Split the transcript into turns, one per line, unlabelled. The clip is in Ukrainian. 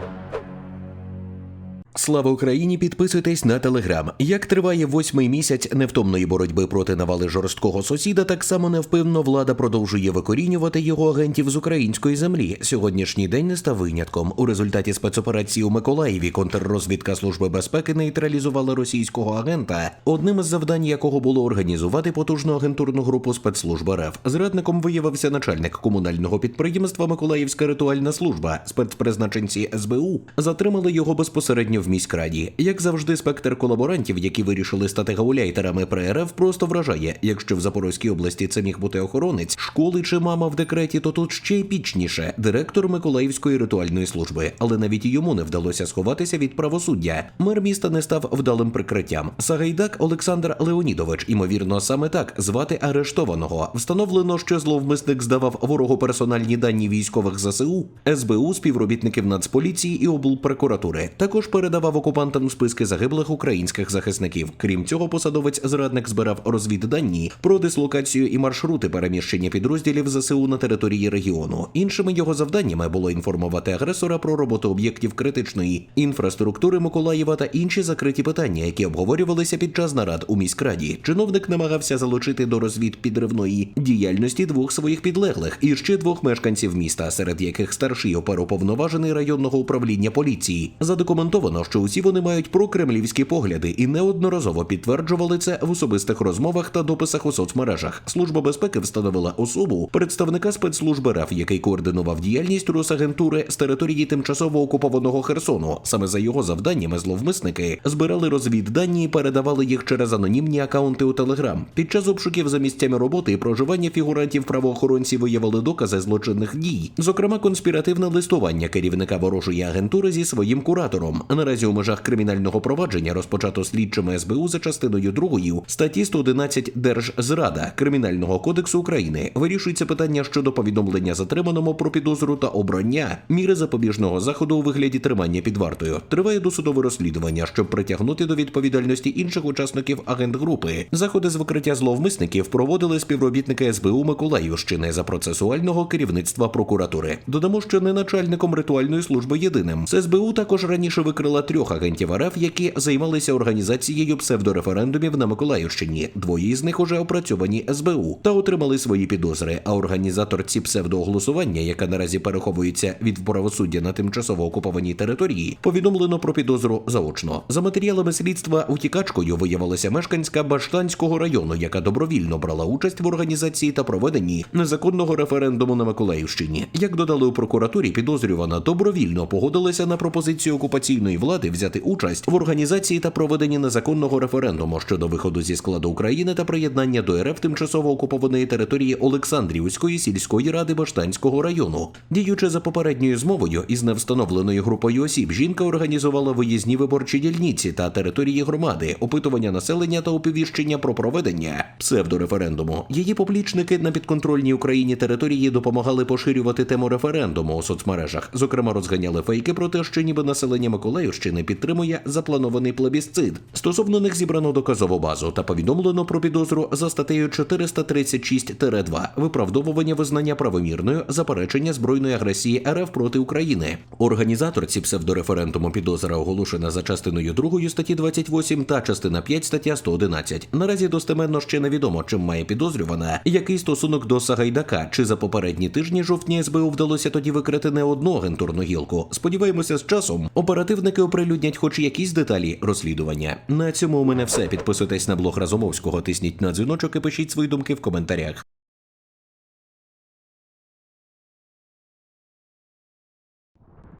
Thank you. Слава Україні! Підписуйтесь на телеграм. Як триває восьмий місяць невтомної боротьби проти навали жорсткого сусіда, так само невпинно влада продовжує викорінювати його агентів з української землі. Сьогоднішній день не став винятком. У результаті спецоперації у Миколаєві контррозвідка служби безпеки нейтралізувала російського агента, одним із завдань якого було організувати потужну агентурну групу спецслужби РФ. Зрадником виявився начальник комунального підприємства Миколаївська ритуальна служба. Спецпризначенці СБУ затримали його безпосередньо в міськраді. Як завжди, спектр колаборантів, які вирішили стати гауляйтерами при РФ, просто вражає. Якщо в Запорозькій області це міг бути охоронець, школи чи мама в декреті, то тут ще епічніше директор Миколаївської ритуальної служби. Але навіть йому не вдалося сховатися від правосуддя. Мер міста не став вдалим прикриттям. Сагайдак Олександр Леонідович, імовірно, саме так звати арештованого. Встановлено, що зловмисник здавав ворогу персональні дані військових ЗСУ, СБУ, співробітників Нацполіції і облпрокуратури. Також передавав окупантам списки загиблих українських захисників. Крім цього, посадовець зрадник збирав розвіддані про дислокацію і маршрути переміщення підрозділів ЗСУ на території регіону. Іншими його завданнями було інформувати агресора про роботу об'єктів критичної інфраструктури Миколаєва та інші закриті питання, які обговорювалися під час нарад у міськраді. Чиновник намагався залучити до розвід підривної діяльності двох своїх підлеглих і ще двох мешканців міста, серед яких старший оперуповноважений районного управління поліції. Задокументовано, що усі вони мають прокремлівські погляди і неодноразово підтверджували це в особистих розмовах та дописах у соцмережах. Служба безпеки встановила особу представника спецслужби РФ, який координував діяльність Росагентури з території тимчасово окупованого Херсону. Саме за його завданнями зловмисники збирали розвіддані і передавали їх через анонімні акаунти у Телеграм. Під час обшуків за місцями роботи і проживання фігурантів правоохоронці виявили докази злочинних дій, зокрема конспіративне листування керівника ворожої агентури зі своїм куратором. Наразі у межах кримінального провадження розпочато слідчими СБУ за частиною 2 статті 111 Держзрада Кримінального кодексу України. Вирішується питання щодо повідомлення затриманому про підозру та обрання міри запобіжного заходу у вигляді тримання під вартою. Триває досудове розслідування, щоб притягнути до відповідальності інших учасників агентгрупи. Заходи з викриття зловмисників проводили співробітники СБУ Миколаївщини за процесуального керівництва прокуратури. Додамо, що не начальником ритуальної служби єдиним. З СБУ також раніше викрила трьох агентів РФ, які займалися організацією псевдореферендумів на Миколаївщині. Двоє із них уже опрацьовані СБУ та отримали свої підозри. А організаторці псевдоголосування, яка наразі переховується від правосуддя на тимчасово окупованій території, повідомлено про підозру заочно. За матеріалами слідства утікачкою виявилася мешканська Баштанського району, яка добровільно брала участь в організації та проведенні незаконного референдуму на Миколаївщині. Як додали у прокуратурі, підозрювана добровільно погодилася на пропозицію окупаційної влади взяти участь в організації та проведенні незаконного референдуму щодо виходу зі складу України та приєднання до РФ тимчасово окупованої території Олександрівської сільської ради Баштанського району. Діючи за попередньою змовою із невстановленою групою осіб, жінка організувала виїзні виборчі дільниці та території громади, опитування населення та оповіщення про проведення псевдореферендуму. Її поплічники на підконтрольній Україні території допомагали поширювати тему референдуму у соцмережах. Зокрема, розганяли фейки про те, що ніби населення Миколаївщини підтримує запланований плебісцит. Стосовно них зібрано доказову базу та повідомлено про підозру за статтею 436-2 виправдовування визнання правомірною заперечення збройної агресії РФ проти України. Організаторці псевдореферендуму підозра оголошена за частиною 2 статті 28 та частина 5 стаття 111. Наразі достеменно ще невідомо, чим має підозрювана, який стосунок до Сагайдака, чи за попередні тижні жовтня СБУ вдалося тоді викрити не одну агентурну гілку. Сподіваємося, з часом оперативники оприлюднять хоч якісь деталі розслідування. На цьому у мене все. Підписуйтесь на блог Разумовського, тисніть на дзвіночок і пишіть свої думки в коментарях.